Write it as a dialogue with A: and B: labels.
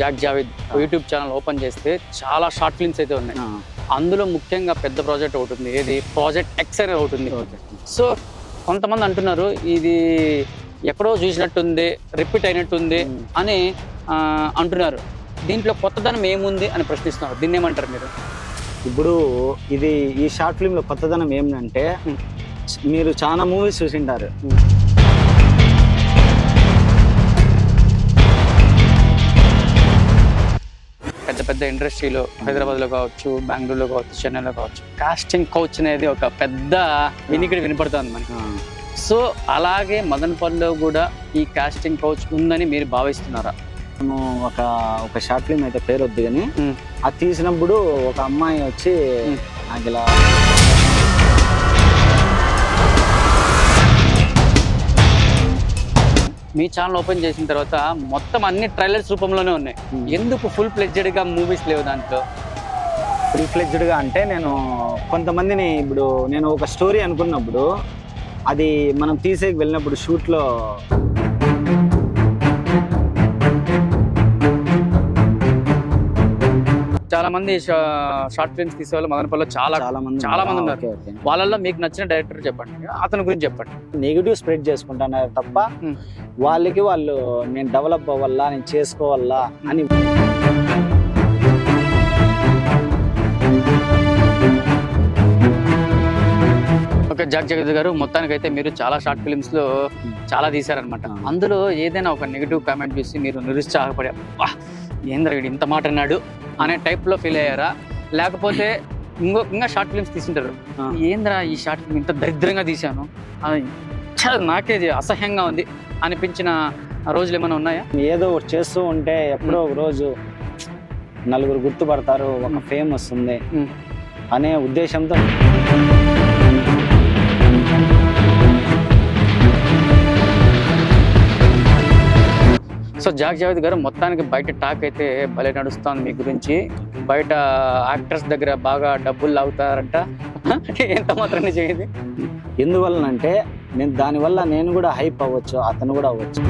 A: Zak Javed YouTube channel open చేస్తే చాలా short films అయితే ఉన్నాయి. అందులో ముఖ్యంగా పెద్ద ప్రాజెక్ట్ ఒకటి ఉంది. ఏది? ప్రాజెక్ట్ ఎక్స్ అనే ఒకటి ఉంది. సో కొంతమంది అంటున్నారు ఇది ఎక్కడో చూసినట్టుంది రిపీట్ అయినట్టుంది. అని అంటున్నారు. దీంట్లో కొత్తదనం ఏముంది అని ప్రశ్నిస్తున్నారు. దీన్ని ఏమంటారు మీరు?
B: ఇప్పుడు ఇది ఈ షార్ట్ ఫిల్మ్లో కొత్తదనం ఏమిటంటే. మీరు చాలా మూవీస్ చూసింటారు.
A: పెద్ద ఇండస్ట్రీలో హైదరాబాద్లో కావచ్చు బెంగళూరులో కావచ్చు చెన్నైలో కావచ్చు కాస్టింగ్ కౌచ్ అనేది ఒక పెద్ద వినికిడి వినపడుతుంది మనకి సో అలాగే మదనపల్లిలో కూడా ఈ కాస్టింగ్ కౌచ్ ఉందని మీరు భావిస్తున్నారా
B: మేము ఒక ఒక షార్ట్ ఫిల్మ్ అయితే పేరు వద్దు కానీ. అది తీసినప్పుడు ఒక అమ్మాయి వచ్చి. నాకు ఇలా
A: మీ ఛానల్ ఓపెన్ చేసిన తర్వాత మొత్తం అన్ని ట్రైలర్స్ రూపంలోనే ఉన్నాయి. ఎందుకు ఫుల్ ఫ్లెడ్జెడ్గా మూవీస్ లేవు దాంట్లో
B: ఫుల్ ఫ్లెడ్జ్డ్గా అంటే నేను కొంతమందిని ఇప్పుడు నేను ఒక స్టోరీ అనుకున్నప్పుడు అది మనం తీసేకి వెళ్ళినప్పుడు షూట్
A: చాలా మంది షార్ట్ ఫిల్మ్స్ తీసేవాళ్ళు మదనపల్లిలో చాలా
B: చాలా మంది
A: చాలా మంది ఉన్నారు. వాళ్ళల్లో మీకు నచ్చిన డైరెక్టర్ చెప్పండి. అతని గురించి చెప్పండి.
B: నెగిటివ్ స్ప్రెడ్ చేసుకుంటున్నారు తప్ప. వాళ్ళకి వాళ్ళు నేను డెవలప్ అవ్వాలా నేను చేసుకోవాలా అని
A: ఓకే జాక్ జగత్ గారు మొత్తానికి అయితే మీరు చాలా షార్ట్ ఫిల్మ్స్లో చాలా తీశారనమాట. అందులో ఏదైనా ఒక నెగిటివ్ కామెంట్ చూసి మీరు నిరుత్సాహపడే "వా, ఏంద్ర ఇంత మాట అన్నాడు? అనే టైప్లో ఫీల్ అయ్యారా లేకపోతే ఇంకో ఇంకా షార్ట్ ఫిల్మ్స్ తీసింటారు. ఏంద్రా ఈ షార్ట్ ఫిల్మ్ ఇంత దరిద్రంగా తీశాను నాకే అసహ్యంగా ఉంది అనిపించిన రోజులు ఏమైనా ఉన్నాయా
B: ఏదో ఒకటి చేస్తూ ఉంటే ఎప్పుడో ఒక రోజు నలుగురు గుర్తుపడతారు ఒక. ఫేమ్ వస్తుంది. అనే ఉద్దేశంతో
A: సో జాక్ జావేద్ గారు మొత్తానికి బయట టాక్ అయితే భలే నడుస్తుంది మీ గురించి. బయట యాక్టర్స్ దగ్గర బాగా డబ్బులు లాగుతారంట. ఎంత మాత్రం నిజం ఇది
B: అంటే నేను దానివల్ల నేను కూడా హైప్ అవ్వచ్చు అతను కూడా అవ్వచ్చు.